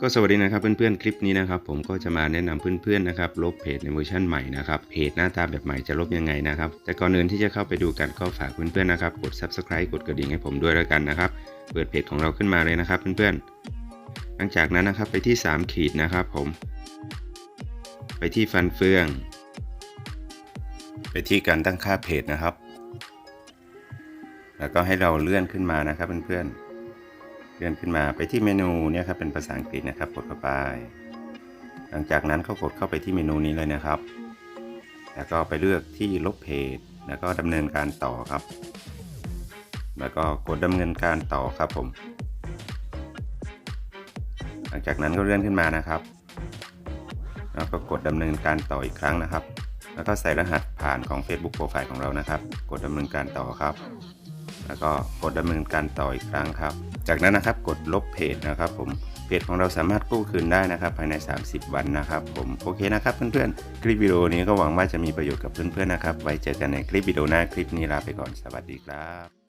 ก็สวัสดีนะครับเพื่อนๆคลิปนี้นะครับผมก็จะมาแนะนำเพื่อนๆนะครับลบเพจในเวอร์ชันใหม่นะครับเพจหน้าตาแบบใหม่จะลบยังไงนะครับแต่ก่อนอื่นที่จะเข้าไปดูกันก็ฝากเพื่อนๆนะครับกด subscribe กดกระดิ่งให้ผมด้วยแล้วกันนะครับเปิดเพจของเราขึ้นมาเลยนะครับเพื่อนๆ หลังจากนั้นนะครับไปที่ 3 ขีดนะครับผม ไปที่ฟันเฟือง ไปที่การตั้งค่าเพจนะครับ แล้วก็ให้เราเลื่อนขึ้นมานะครับเพื่อนๆ เลื่อนขึ้นมาไปที่เมนูเนี่ยครับเป็นภาษาอังกฤษนะครับกดเข้าไป หลังจากนั้นก็กดเข้าไปที่เมนูนี้เลยนะครับ แล้วก็ไปเลือกที่ลบเพจ แล้วก็ดำเนินการต่อครับ แล้วก็กดดำเนินการต่อครับผม หลังจากนั้นก็เลื่อนขึ้นมานะครับ แล้วก็กดดำเนินการต่ออีกครั้งนะครับ แล้วก็ใส่รหัสผ่านของ Facebook Profile ของเรานะครับ กดดำเนินการต่อครับ แล้วก็กดดำเนินการต่ออีกครั้งครับ จากนั้นนะครับกดลบเพจนะครับ ผมเพจของเราสามารถกู้คืนได้นะครับ ภายใน 30 วันนะครับ ผมโอเคนะครับเพื่อนๆคลิปวิดีโอนี้ก็หวังว่าจะมีประโยชน์กับเพื่อนๆนะครับ ไว้เจอกันในคลิปวิดีโอหน้าคลิปนี้ลาไปก่อนสวัสดีครับ